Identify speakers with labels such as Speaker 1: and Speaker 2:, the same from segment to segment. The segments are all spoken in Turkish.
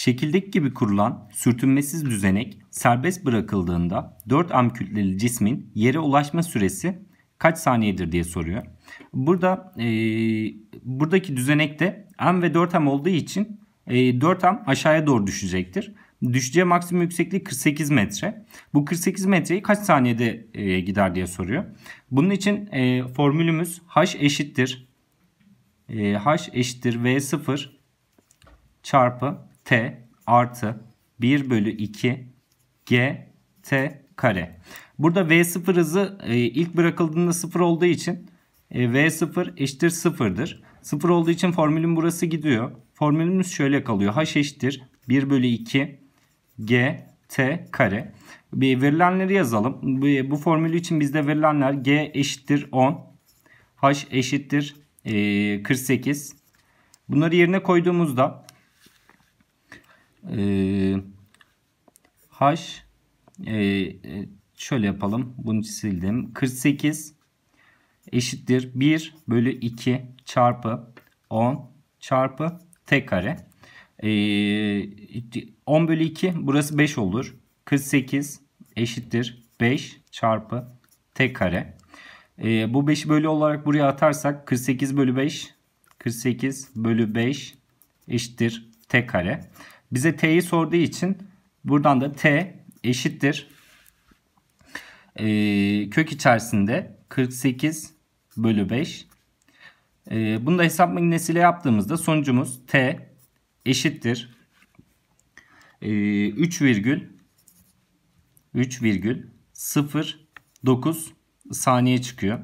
Speaker 1: Şekildeki gibi kurulan sürtünmesiz düzenek serbest bırakıldığında 4 am kütleli cismin yere ulaşma süresi kaç saniyedir diye soruyor. Burada e, buradaki düzenekte m ve 4 am olduğu için e, 4 am aşağıya doğru düşecektir. Düşeceği maksimum yükseklik 48 metre. Bu 48 metreyi kaç saniyede e, gider diye soruyor. Bunun için e, formülümüz h eşittir. E, h eşittir v0 çarpı t artı 1 bölü 2 g t kare. Burada v0 hızı e, ilk bırakıldığında 0 olduğu için e, v0 eşittir 0'dır. 0 olduğu için formülün burası gidiyor. Formülümüz şöyle kalıyor. h eşittir 1 bölü 2 g t kare. Bir verilenleri yazalım. Bu, formülü için bizde verilenler g eşittir 10. h eşittir e, 48. Bunları yerine koyduğumuzda e, h e, şöyle yapalım. Bunu sildim. 48 eşittir 1 bölü 2 çarpı 10 çarpı t kare. E, 10 bölü 2 burası 5 olur. 48 eşittir 5 çarpı t kare. E, bu 5'i bölü olarak buraya atarsak 48 bölü 5 48 bölü 5 eşittir t kare. Bize t'yi sorduğu için buradan da t eşittir e, kök içerisinde 48 bölü 5. E, bunu da hesap makinesiyle yaptığımızda sonucumuz t eşittir e, 3 virgül 3 virgül 09 saniye çıkıyor.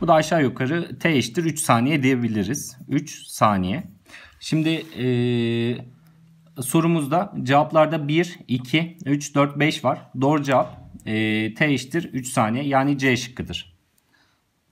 Speaker 1: Bu da aşağı yukarı t eşittir 3 saniye diyebiliriz. 3 saniye. Şimdi e, sorumuzda cevaplarda 1, 2, 3, 4, 5 var. Doğru cevap e, t eşittir 3 saniye yani C şıkkıdır.